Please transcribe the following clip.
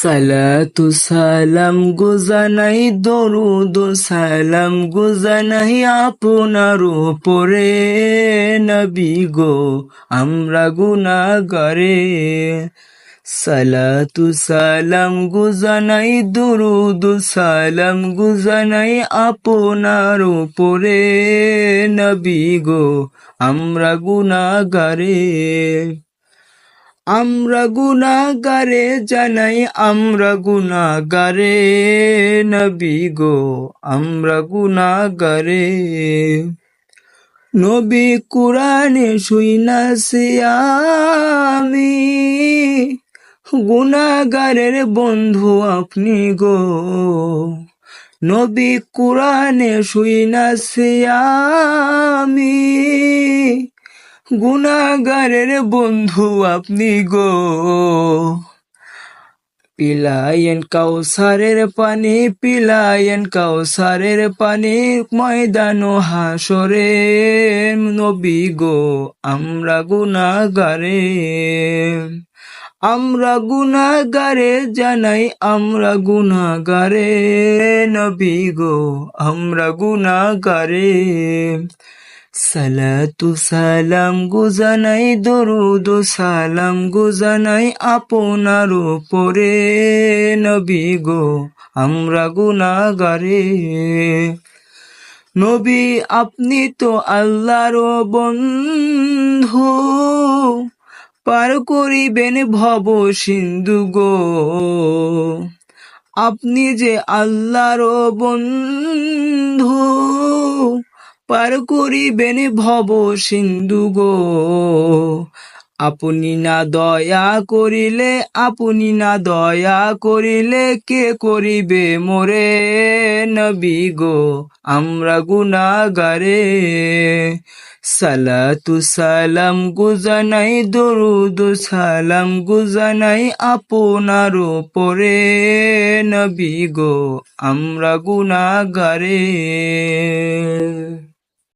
সালাতু সালাম গুজানাই দরুদ, সালাম গুজানাই আপনার উপরে। নবী গো, আমরা গুনাহগারে। সালাতু সালাম গুজানাই দরুদ, সালাম গুজানাই আপনার উপরে। নবী গো, আমরা গুনাহগারে। আমরা গুনাগারে জানাই, আমরা গুনাগারে নবী গো, আমরা গুনাগারে নবী কুরআনে শুইনাছি আমি গুনাগারের বন্ধু আপনি গো। নবী কুরআনে শুইনাছি আমি গুনাগারের বন্ধু আপনি গো। পিলায়েন কাউসারের পানি, পিলায়েন কাউসারের পানি, ময়দান হাসরে নবী গো, আমরা গুনাগারে আমরা গুনাগারে জানাই, আমরা গুনাগারে নবী গো, আমরা গুনাগারে সালাতু সালাম গুজানাই দরুদ, সালাম গুজানাই আপনার উপরে। নবী গো, আমরা গুনাগারে। নবী, আপনি তো আল্লাহর বন্ধু। পার করিবেন ভব সিন্ধু গো। আপনি যে আল্লাহর বন্ধু। পার করিবেন ভব সিন্ধু গো। আপনি না দয়া করিলে, আপনি না দয়া করিলে কে করিবে মোরে নবী গো? আমরা গুনাগারে। সালাতু সালাম গুজানাই দরুদ সালাম গুজানাই আপনার পরে নবী গো। আমরা গুনাগারে।